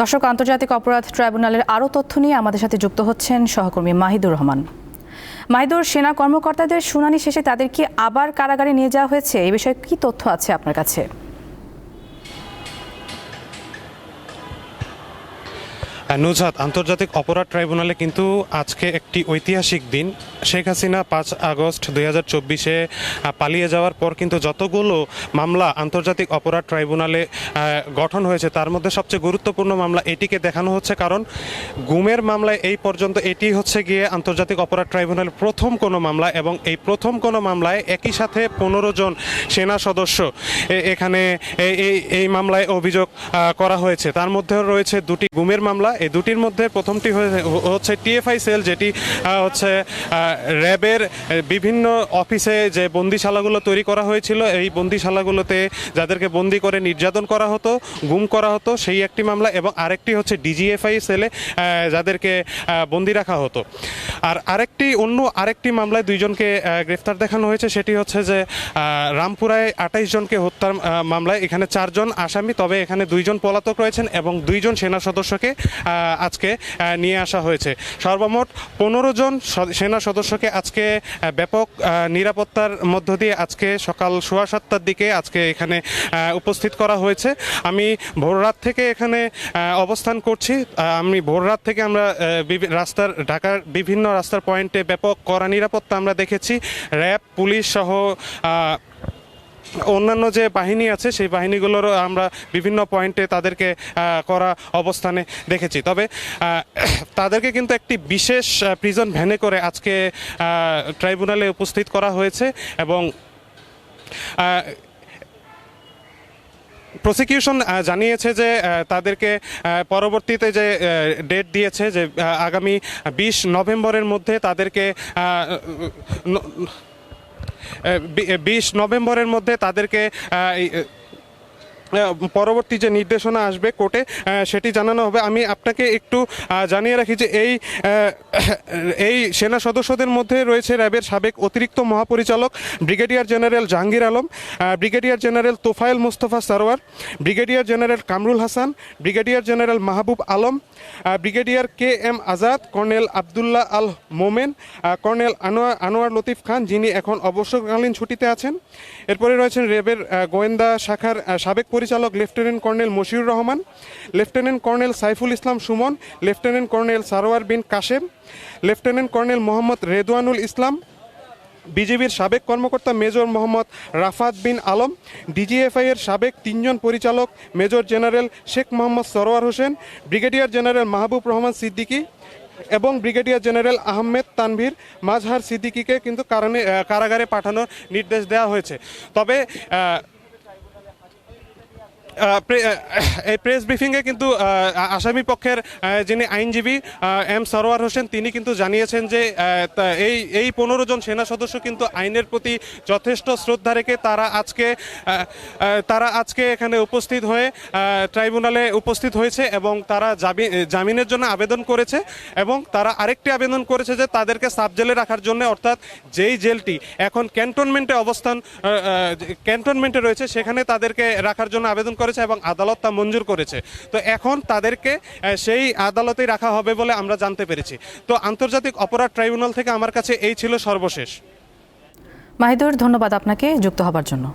দর্শক, আন্তর্জাতিক অপরাধ ট্রাইব্যুনালের আরও তথ্য নিয়ে আমাদের সাথে যুক্ত হচ্ছেন সহকর্মী মাহিদুর রহমান। মাহিদুর, সেনা কর্মকর্তাদের শুনানি শেষে তাদেরকে আবার কারাগারে নিয়ে যাওয়া হয়েছে? এই বিষয়ে কি তথ্য আছে আপনার কাছে? নুজহাত আন্তর্জাতিক অপরাধ ট্রাইব্যুনালে কিন্তু আজকে একটি ঐতিহাসিক দিন। শেখ হাসিনা পাঁচ আগস্ট দুই হাজার চব্বিশে পালিয়ে যাওয়ার পর কিন্তু যতগুলো মামলা আন্তর্জাতিক অপরাধ ট্রাইব্যুনালে গঠন হয়েছে, তার মধ্যে সবচেয়ে গুরুত্বপূর্ণ মামলা এটিকে দেখানো হচ্ছে। কারণ গুমের মামলায় এই পর্যন্ত এটি হচ্ছে গিয়ে আন্তর্জাতিক অপরাধ ট্রাইব্যুনালের প্রথম কোনো মামলা এবং এই প্রথম কোনো মামলায় একই সাথে পনেরো জন সেনা সদস্য এখানে এই- এই এই মামলায় অভিযোগ করা হয়েছে। তার মধ্যে রয়েছে দুটি গুমের মামলা এই দুটির মধ্যে প্রথমটি হচ্ছে টিএফআই সেল, যেটি হচ্ছে র্যাবের বিভিন্ন অফিসে যে বন্দিশালাগুলো তৈরি করা হয়েছিল, এই বন্দিশালাগুলোতে যাদেরকে বন্দি করে নির্যাতন করা হতো, গুম করা হতো, সেই একটি মামলা এবং আরেকটি হচ্ছে ডিজিএফআই সেলে যাদেরকে বন্দি রাখা হতো। আর আরেকটি, অন্য আরেকটি মামলায় দুইজনকে গ্রেফতার দেখানো হয়েছে, সেটি হচ্ছে যে রামপুরায় আঠাইশ জনকে হত্যার মামলায় এখানে চারজন আসামি, তবে এখানে দুইজন পলাতক রয়েছেন এবং দুইজন সেনা সদস্যকে আজকে নিয়ে আসা হয়েছে। সর্বমোট পনেরো জন সেনা সদস্যকে আজকে ব্যাপক নিরাপত্তার মধ্য দিয়ে আজকে সকাল সোয়া সাতটার দিকে আজকে এখানে উপস্থিত করা হয়েছে। আমি ভোররাত থেকে এখানে অবস্থান করছি। আমি ভোররাত থেকে আমরা রাস্তার, ঢাকার বিভিন্ন রাস্তার পয়েন্টে ব্যাপক কড়া নিরাপত্তা আমরা দেখেছি। র্যাব, পুলিশ সহ অন্যান্য যে বাহিনী আছে, সেই বাহিনীগুলোরও আমরা বিভিন্ন পয়েন্টে তাদেরকে করা অবস্থানে দেখেছি। তবে তাদেরকে কিন্তু একটি বিশেষ প্রিজন ভ্যানে করে আজকে ট্রাইব্যুনালে উপস্থিত করা হয়েছে এবং প্রসিকিউশন জানিয়েছে যে তাদেরকে পরবর্তীতে যে ডেট দিয়েছে যে আগামী বিশ নভেম্বরের মধ্যে তাদেরকে বিশ নভেম্বরের মধ্যে তাদেরকে পরবর্তী যে নির্দেশনা আসবে কোর্টে সেটি জানানো হবে। আমি আপনাকে একটু জানিয়ে রাখি যে এই এই সেনা সদস্যদের মধ্যে রয়েছে র্যাবের সাবেক অতিরিক্ত মহাপরিচালক, brigadier general Jahangir Alam brigadier general Tofayel Mustafa Sarwar, brigadier general Kamrul Hasan, brigadier general Mahbub Alam brigadier K M Azad, colonel Abdullah Al Momen colonel Anwar Anwar Latif Khan, যিনি এখন অবসরকালীন ছুটিতে আছেন। এরপরে রয়েছেন র্যাবের গোয়েন্দা শাখার সাবেক পরিচালক lieutenant colonel Mashiur Rahman, lieutenant colonel Saiful Islam Sumon, lieutenant colonel Sarwar Bin Kashem, lieutenant colonel Mohammad Redwanul Islam বিজেপির সাবেক কর্মকর্তা মেজর মোহাম্মদ রাফাত বিন আলম, ডিজিএফআই এর সাবেক তিনজন পরিচালক major general Sheikh Mohammad Sarwar Hossain, brigadier general Mahbub Rahman Siddiqui এবং brigadier general Ahmed Tanvir Mazhar সিদ্দিকীকে কিন্তু কারণে কারাগারে পাঠানোর নির্দেশ দেওয়া হয়েছে। তবে এই প্রেস ব্রিফিংয়ে কিন্তু আসামি পক্ষের যিনি আইনজীবী এম সরোয়ার হোসেন, তিনি কিন্তু জানিয়েছেন যে এই এই পনেরো জন সেনা সদস্য কিন্তু আইনের প্রতি যথেষ্ট শ্রদ্ধা রেখে তারা আজকে তারা আজকে এখানে উপস্থিত হয়ে ট্রাইব্যুনালে উপস্থিত হয়েছে এবং তারা জামি- জামিনের জন্য আবেদন করেছে এবং তারা আরেকটি আবেদন করেছে যে তাদেরকে সাব জেলে রাখার জন্য, অর্থাৎ যেই জেলটি এখন ক্যান্টনমেন্টে অবস্থান ক্যান্টনমেন্টে রয়েছে, সেখানে তাদেরকে রাখার জন্য আবেদন করেছে। এবং আদালত তা মঞ্জুর করেছে। তো এখন তাদেরকে সেই আদালতেই রাখা হবে বলে আমরা জানতে পেরেছি। তো আন্তর্জাতিক অপরাধ ট্রাইব্যুনাল থেকে আমার কাছে এই ছিল সর্বশেষ। মাহিদুর, ধন্যবাদ আপনাকে যুক্ত হবার জন্য।